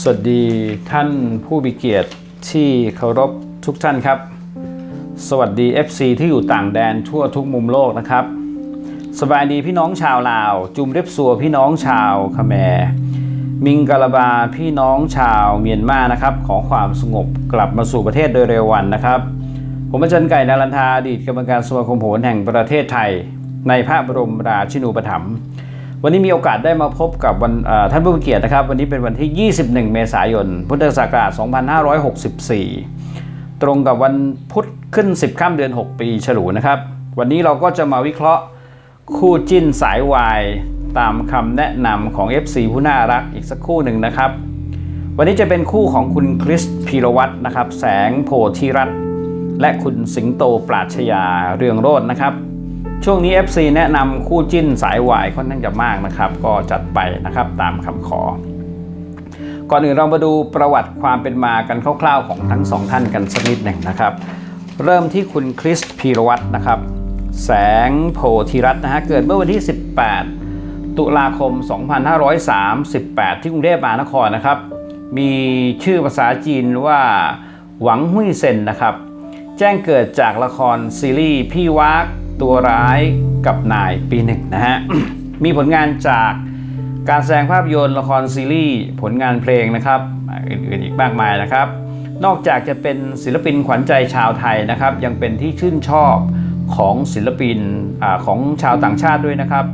สวัสดีท่านผู้มีเกียรติที่เคารพทุกท่านครับ สวัสดี FC ที่อยู่ต่างแดนทั่วทุกมุมโลกนะครับ สบายดีพี่น้องชาวลาว จุมเรียบสัวพี่น้องชาวคาแมมิงกาลาบาพี่น้องชาวเมียนมานะครับ ขอความสงบกลับมาสู่ประเทศโดยเร็ววันนะครับ ผมอาจารย์ไก่นารันทาอดีตกรรมการสมาคมโหรแห่งประเทศไทย ในพระบรมราชินูปถัมภ์ วันนี้มีโอกาสได้มาพบกับวันท่านผู้มีเกียรตินะครับ วันนี้เป็นวันที่ 21 เมษายน พุทธศักราช 2564 ตรงกับวันพุธขึ้น 10ค่ำเดือน 6 ปีฉลูนะครับ วันนี้เราก็จะมาวิเคราะห์คู่จิ้นสายวายตามคำแนะนำของ FC ผู้น่ารักอีกสักคู่หนึ่งนะครับ วันนี้จะเป็นคู่ของคุณคริสพีรวัตรนะครับ แสงโพธิรัตน์และคุณสิงโตปราชญาเรืองโรจน์นะครับ ช่วงนี้ FC แนะนำคู่จิ้นสายวายค่อนข้างจะมากนะครับ ก็จัดไปนะครับตามคำขอ ก่อนอื่นเรามาดูประวัติความเป็นมากันคร่าวๆของทั้งสองท่านกันสักนิดหนึ่งนะครับ เริ่มที่คุณคริสพีรวัตรนะครับ แสงโพธิรัตน์นะฮะเกิดเมื่อวันที่ 18 ตุลาคม 2538 ที่กรุงเทพมหานครนะครับ มีชื่อภาษาจีนว่าหวังหุยเซนนะครับ แจ้งเกิดจากละครซีรีส์พี่วัก ตัวร้ายกับนายปีหนึ่งนะฮะ มีผลงานจากการแสดงภาพยนตร์ละครซีรีส์ผลงานเพลงนะครับ อื่นๆอีกมากมายนะครับ นอกจากจะเป็นศิลปินขวัญใจชาวไทยนะครับ ยังเป็นที่ชื่นชอบของศิลปินอของชาวต่างชาติด้วยนะครับ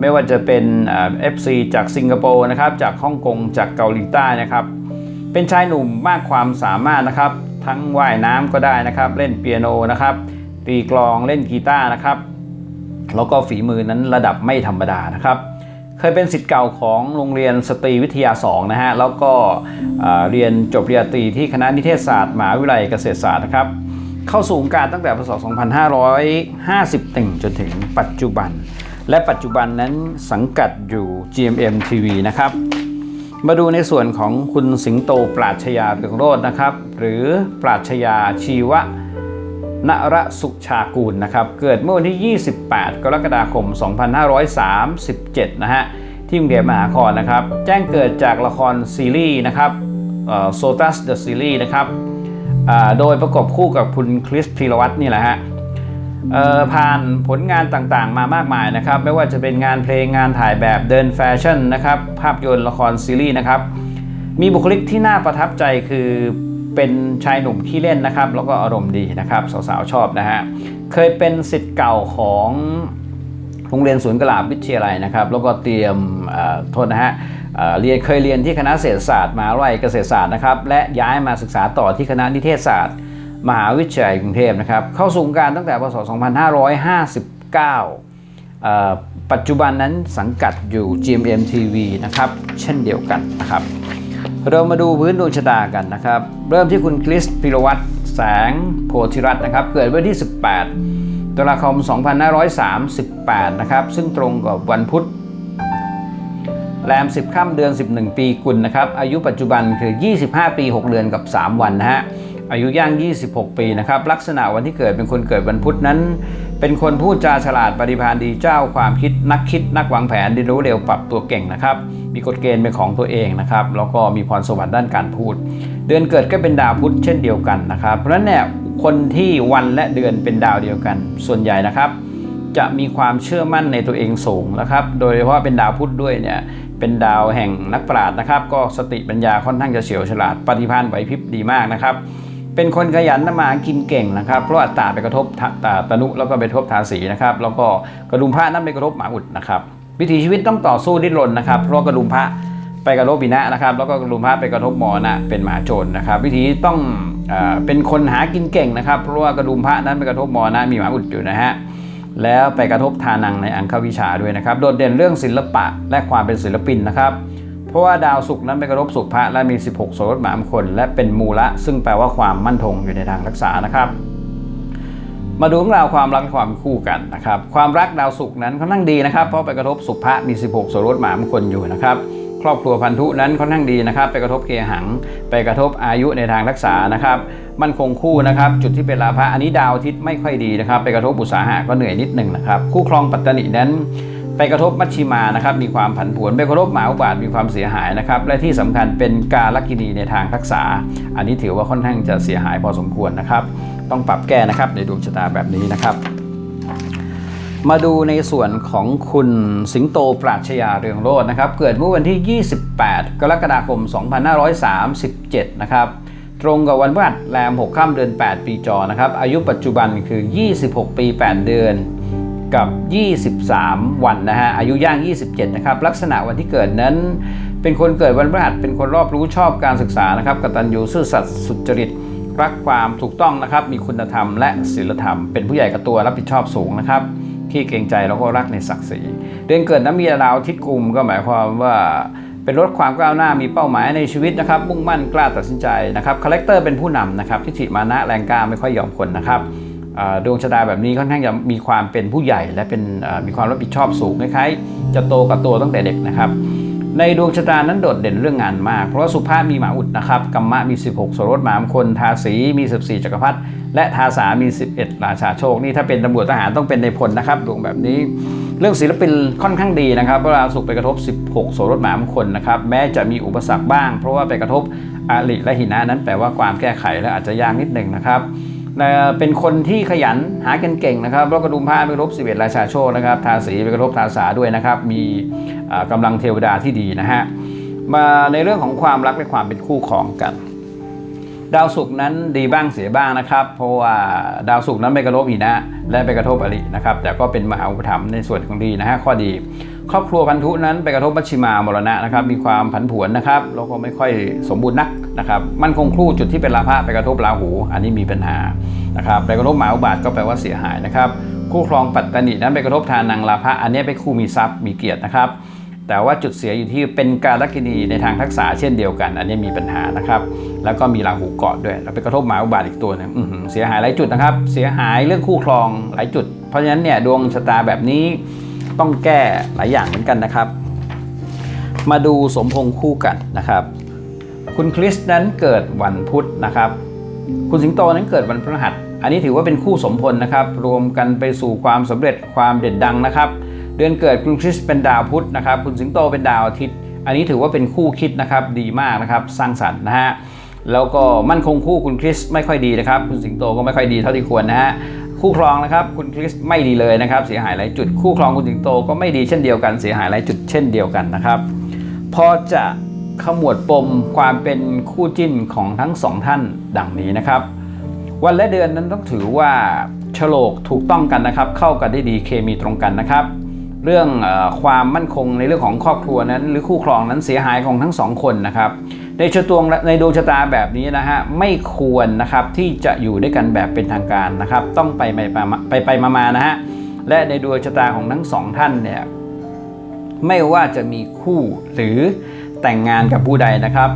ไม่ว่าจะเป็นเอฟซีจากสิงคโปร์นะครับ จากฮ่องกงจากเกาหลีใต้นะครับ เป็นชายหนุ่มมากความสามารถนะครับ ทั้งว่ายน้ำก็ได้นะครับ เล่นเปียโนนะครับ ตีกลองเล่นกีตาร์นะครับ แล้วก็ฝีมือนั้นระดับไม่ธรรมดานะครับ เคยเป็นศิษย์เก่าของโรงเรียนสตรีวิทยา 2 นะฮะ แล้วก็เรียนจบปริญญาตรีที่คณะนิเทศศาสตร์มหาวิทยาลัยเกษตรศาสตร์นะครับ เข้าสู่วงการตั้งแต่พศ 2551 จนถึงปัจจุบัน และปัจจุบันนั้นสังกัดอยู่ GMM TV นะครับมาดูในส่วนของคุณสิงโตปราชญาเรืองโรจน์นะครับ หรือปราชญาชีวะ นรสุชากูลนะครับ เกิดเมื่อวันที่ 28 กรกฎาคม 2537 นะฮะ ที่กรุงเทพมหานครนะครับ แจ้งเกิดจากละครซีรีส์นะครับโซตัสเดอะซีรีส์นะครับ โดยประกบคู่กับคุณคริสพีรวัตรนี่แหละฮะผ่านผลงานต่างๆ มามากมายนะครับ ไม่ว่าจะเป็นงานเพลงงานถ่ายแบบเดินแฟชั่นนะครับ ภาพยนตร์ละครซีรีส์นะครับ มีบุคลิกที่น่าประทับใจคือ เป็นชายหนุ่มขี้เล่นนะครับ แล้วก็อารมณ์ดีนะครับ สาวๆชอบนะฮะเคยเป็นสิทธิ์เก่าของโรงเรียนศูนย์กลาบวิทยาลัยนะครับ แล้วก็เตรียมโทษนะฮะเรียนเคยเรียนที่คณะเศรษฐศาสตร์มหาวิทยาลัยเกษตรศาสตร์นะครับ และย้ายมาศึกษาต่อที่คณะนิเทศศาสตร์ มหาวิทยาลัยกรุงเทพนะครับ เข้าสู่การตั้งแต่พศ 2559 ปัจจุบันนั้นสังกัดอยู่ GMM TV นะครับ เช่นเดียวกันนะครับ เรามาดูพื้นดวงชะตากันนะครับ เริ่มที่คุณคริสพิรวัตรแสงโพธิรัตน์นะครับ เกิดวันที่ 18ตุลาคม 2538 นะครับ ซึ่งตรงกับวันพุธแรม 10 ค่ำเดือน 11 ปีกุลนะครับ อายุปัจจุบันคือ 25 ปี 6 เดือนกับ 3 วันนะฮะ อายุย่าง 26 ปีนะครับ ลักษณะวันที่เกิดเป็นคนเกิดวันพุธนั้น เป็นคนพูดจาฉลาดปฏิภาณดีเจ้าความคิดนักคิดนักวางแผนเรียนรู้เร็วปรับตัวเก่งนะครับ มีกฎเกณฑ์เป็นของตัวเองนะครับแล้วก็มีพรสวรรค์ด้านการพูด เดือนเกิดก็เป็นดาวพุธเช่นเดียวกันนะครับ เพราะฉะนั้นเนี่ยคนที่วันและเดือนเป็นดาวเดียวกัน ส่วนใหญ่นะครับ จะมีความเชื่อมั่นในตัวเองสูงนะครับ โดยเฉพาะเป็นดาวพุธด้วยเนี่ยเป็นดาวแห่งนักปราชญ์นะครับ ก็สติปัญญาค่อนข้างจะเฉียวฉลาดปฏิภาณไหวพริบดีมากนะครับเป็นคนขยันทำมากินเก่งนะครับ เพราะอัตราไปกระทบตาตนุแล้วก็ไปกระทบทาสีนะครับ แล้วก็กระดุมพระนั้นไปกระทบหมาอุดนะครับ วิถีชีวิตต้องต่อสู้ดิ้นรนนะครับเพราะกระดุมพระไปกระทบบินะนะครับ แล้วก็กระดุมพระไปกระทบมอนะเป็นหมาโจรนะครับ วิธีต้องเอเป็นคนหากินเก่งนะครับ เพราะว่ากระดุมพระนั้นไปกระทบมอนะมีหมาอุดอยู่นะฮะแล้วไปกระทบทานังในอังควิชาด้วยนะครับ โดดเด่นเรื่องศิลปะและความเป็นศิลปินนะครับ เพราะว่าดาวศุกร์นั้นไปกระทบศุกพระและมี 16โสรถหมามคน และเป็นมูละ ซึ่งแปลว่าความมั่นคงอยู่ในทางรักษานะครับ มาดูเรื่องราวความรักความคู่กันนะครับความรักดาวศุกร์นั้นเขานข้งดีนะครับเพราะไปกระทบศุกร์พระมี 16โสรถหมามคนอยู่นะครับครอบครัวพันธุนั้นค่อนข้างดีนะครับ ไปกระทบเกหัง ไปกระทบอายุในทางรักษานะครับมันคงคู่นะครับจุดที่เป็นลาภะอันนี้ดาวอาทิตย์ไม่ค่อยดีนะครับ ไปกระทบอุตสาหะก็เหนื่อยนิดหนึ่งนะครับ คู่ครองปัตตนินั้น ไปกระทบมัชชิมานะครับมีความผันผวนไปกระทบหมาอุบาทมีความเสียหายนะครับและที่สำคัญเป็นการลักินีในทางทักษะอันนี้ถือว่าค่อนข้างจะเสียหายพอสมควรนะครับ ต้องปรับแก้นะครับในดวงชะตาแบบนี้นะครับ มาดูในส่วนของคุณสิงโตปราชญาเรืองโรจน์นะครับ เกิดเมื่อวันที่ 28 กรกฎาคม 2537 นะครับตรงกับวันพฤหัสแรม 6 ค่ำเดือน 8 ปีจอนะครับ อายุปัจจุบันคือ 26 ปี 8 เดือน กับ 23 วันนะฮะอายุย่าง 27 นะครับ ลักษณะวันที่เกิดนั้น เป็นคนเกิดวันพฤหัสเป็นคนรอบรู้ชอบการศึกษานะครับกตัญญูซื่อสัตย์สุจริตรักความถูกต้องนะครับ มีคุณธรรมและศีลธรรม เป็นผู้ใหญ่กับตัวรับผิดชอบสูงนะครับที่เกรงใจแล้วก็รักในศักดิ์ศรีเดือนเกิดนั้นมีดาวอาทิตย์กลุ่มก็หมายความว่าเป็นลดความก้าวหน้ามีเป้าหมายในชีวิตนะครับ มุ่งมั่นกล้าตัดสินใจนะครับคาแรคเตอร์เป็นผู้นำนะครับทิฏฐิมานะแรงกล้าไม่ค่อยยอมคนนะครับ ดวงชะตาแบบนี้ค่อนข้างจะมีความเป็นผู้ใหญ่ และเป็นมีความรับผิดชอบสูงคล้ายๆจะโตกับตัวตั้งแต่เด็กนะครับในดวงชะตานั้นโดดเด่นเรื่องงานมาก เพราะว่าสุภาพมีหมาอุดนะครับกัมมะมี 16โสรถหมามคนทาสีมี 14 จักรพรรดิและทาสามี 11 ราชาโชค นี่ถ้าเป็นตำรวจทหารต้องเป็นในพลนะครับดวงแบบนี้ เรื่องศิลปินค่อนข้างดีนะครับเพราะดาวศุกร์ไปกระทบ 16โสรถหมามคนนะครับแม้จะมีอุปสรรคบ้าง เพราะว่าไปกระทบอาริและหินะนั้นแปลว่าความแก้ไขและอาจจะยากนิดหนึ่งนะครับ เป็นคนที่ขยันหากันเก่งนะครับแล้วก็ดุมผ้าไปกระทบ11ราชาโชคนะครับทาสีไปกระทบทาสาด้วยนะครับ มีเอ่อกำลังเทวดาที่ดีนะฮะมาในเรื่องของความรักและความเป็นคู่ครองกัน ดาวศุกร์นั้นดีบ้างเสียบ้างนะครับ เพราะว่าดาวศุกร์นั้นไปกระทบหินะ และไปกระทบอรินะครับ แต่ก็เป็นมหาอุปถัมภ์ในส่วนของดีนะฮะข้อดี ครอบครัวพันธุนั้นไปกระทบมัชชิมามรณะนะครับ มีความผันผวนนะครับแล้วก็ไม่ค่อยสมบูรณ์นักนะครับมันคงครู่จุดที่เป็นราพะไปกระทบราหู อันนี้มีปัญหานะครับไปกระทบหมาอุบาทก็แปลว่าเสียหายนะครับคู่ครองปัตตานินั้นไปกระทบทานังราพะอันนี้ไปนคู่มีทรัพย์มีเกียรตินะครับ แต่ว่าจุดเสียอยู่ที่เป็นการลักินีในทางทักษะเช่นเดียวกัน อันนี้มีปัญหานะครับ แล้วก็มีราหูเกาะด้วย แล้วไปกระทบหมาอุบาทอีกตัวหนึงเสียหายหลายจุดนะครับ เสียหายเรื่องคู่ครองหลายจุด เพราะฉะนั้นเนี่ยดวงชะตาแบบนี้ต้องแก้หลายอย่างเหมือนกันนะครับ มาดูสมพงษ์คู่กันนะครับ คุณคริสนั้นเกิดวันพุธนะครับ คุณสิงโตนั้นเกิดวันพฤหัส อันนี้ถือว่าเป็นคู่สมพลนะครับ รวมกันไปสู่ความสำเร็จความเด่นดังนะครับ เดือนเกิดคุณคริสเป็นดาวพุธนะครับ คุณสิงโตเป็นดาวอาทิตย์ อันนี้ถือว่าเป็นคู่คิดนะครับดีมากนะครับสร้างสรรค์นะฮะแล้วก็มั่นคงคู่คุณคริสไม่ค่อยดีนะครับ คุณสิงโตก็ไม่ค่อยดีเท่าที่ควรนะฮะคู่ครองนะครับคุณคริสไม่ดีเลยนะครับ เสียหายหลายจุด คู่ครองคุณสิงโตก็ไม่ดีเช่นเดียวกันเสียหายหลายจุดเช่นเดียวกันนะครับพอจะขมวดปมความเป็นคู่จิ้นของทั้งสองท่านดังนี้นะครับ วันและเดือนนั้นต้องถือว่าฉลกถูกต้องกันนะครับ เข้ากันได้ดีเคมีตรงกันนะครับ เรื่องออความมั่นคงในเรื่องของครอบครัวนั้น หรือคู่ครองนั้นเสียหายของทั้งสองคนนะครับในชะตวงในดวงชะตาแบบนี้นะฮะไม่ควรนะครับที่จะอยู่ด้วยกันแบบเป็นทางการนะครับ ต้องไปไปไปไปมามานะฮะและในดวงชะตาของทั้งสองท่านเนี่ยไม่ว่าจะมีคู่หรือแต่งงานกับผู้ใดนะครับ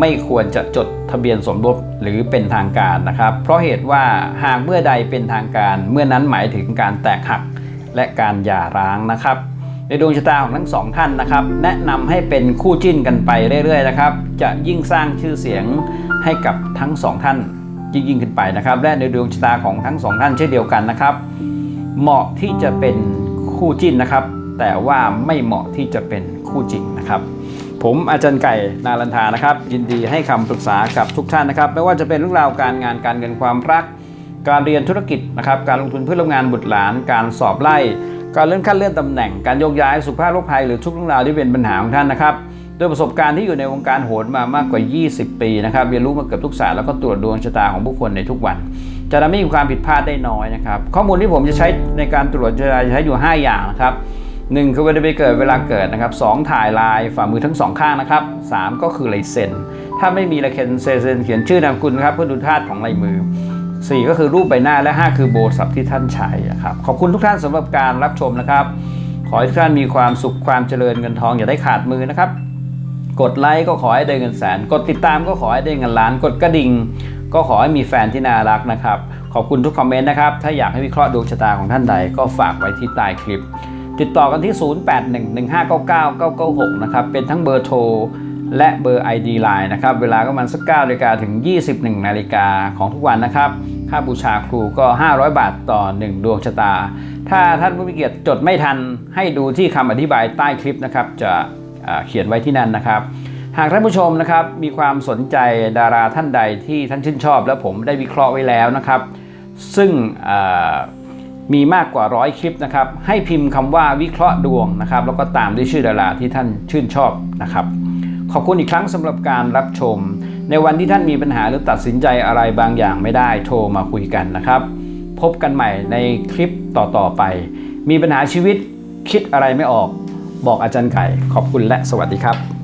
ไม่ควรจะจดทะเบียนสมรสหรือเป็นทางการนะครับ เพราะเหตุว่าหากเมื่อใดเป็นทางการเมื่อนั้นหมายถึงการแตกหัก และการหย่าร้างนะครับ ในดวงชะตาของทั้งสองท่านนะครับ แนะนำให้เป็นคู่จิ้นกันไปเรื่อยๆนะครับ จะยิ่งสร้างชื่อเสียงให้กับทั้งสองท่านยิ่งยิ่งขึ้นไปนะครับ และในดวงชะตาของทั้งสองท่านเช่นเดียวกันนะครับ เหมาะที่จะเป็นคู่จิ้นนะครับ แต่ว่าไม่เหมาะที่จะเป็นคู่จริงนะครับผมอาจารย์ไก่นารันทานะครับ ยินดีให้คำปรึกษากับทุกท่านนะครับ ไม่ว่าจะเป็นเรื่องราวการงานการเงินความรัก การเรียนธุรกิจนะครับ การลงทุนเพื่อรับงานบุตรหลาน การสอบไล่ การเลื่อนขั้นเลื่อนตำแหน่ง การโยกย้ายสุขภาพโรคภัยหรือทุกเรื่องราวที่เป็นปัญหาของท่านนะครับด้วยประสบการณ์ที่อยู่ในวงการโหนมามากกว่า 20 ปีนะครับเรียนรู้มาเกือบทุกศาสตร์แล้วก็ตรวจดวงชะตาของผู้คนในทุกวัน จะทำให้มีความผิดพลาดได้น้อยนะครับ ข้อมูลที่ผมจะใช้ในการตรวจชะตาจะใช้อยู่ 5 อย่างนะครับหนึ่งคือวันเดือนปีเกิดเวลาเกิดนะครับสองถ่ายลายฝ่ามือทั้งสองข้างนะครับสามก็คือลายเซ็น ถ้าไม่มีลายเซ็นเซ็นเขียนชื่อนามสกุลครับเพื่อดูธาตุของลายมือ สี่ก็คือรูปใบหน้าและห้าคือโบศัพท์ที่ท่านใช้ครับขอบคุณทุกท่านสำหรับการรับชมนะครับ ขอให้ทุกท่านมีความสุขความเจริญเงินทองอย่าได้ขาดมือนะครับ กดไลค์ก็ขอให้ได้เงินแสน กดติดตามก็ขอให้ได้เงินล้าน กดกระดิ่ง ก็ขอให้มีแฟนที่น่ารักนะครับ ขอบคุณทุกคอมเมนต์นะครับ ถ้าอยากให้วิเคราะห์ดวงชะตาของท่านใดก็ฝากไว้ที่ใต้คลิป ติดต่อกันที่ 0811599996 นะครับเป็นทั้งเบอร์โทร และเบอร์ ID Line นะครับ เวลาก็มันสัก9นาฬิกาถึง 21 นาฬิกาของทุกวันนะครับ ค่าบูชาครูก็ 500 บาทต่อ 1 ดวงชะตา ถ้าท่านผู้มีเกียรติจดไม่ทัน ให้ดูที่คำอธิบายใต้คลิปนะครับ จะเขียนไว้ที่นั่นนะครับ หากท่านผู้ชมนะครับ มีความสนใจดาราท่านใดที่ท่านชื่นชอบ แล้วผมได้วิเคราะห์ไว้แล้วนะครับ ซึ่งมีมากกว่าร้อยคลิปนะครับ ให้พิมพ์คำว่าวิเคราะห์ดวงนะครับ แล้วก็ตามด้วยชื่อดาราที่ท่านชื่นชอบนะครับ ขอบคุณอีกครั้งสำหรับการรับชม ในวันที่ท่านมีปัญหาหรือตัดสินใจอะไรบางอย่างไม่ได้โทรมาคุยกันนะครับ พบกันใหม่ในคลิปต่อๆไป มีปัญหาชีวิตคิดอะไรไม่ออก บอกอาจารย์ไก่ ขอบคุณและสวัสดีครับ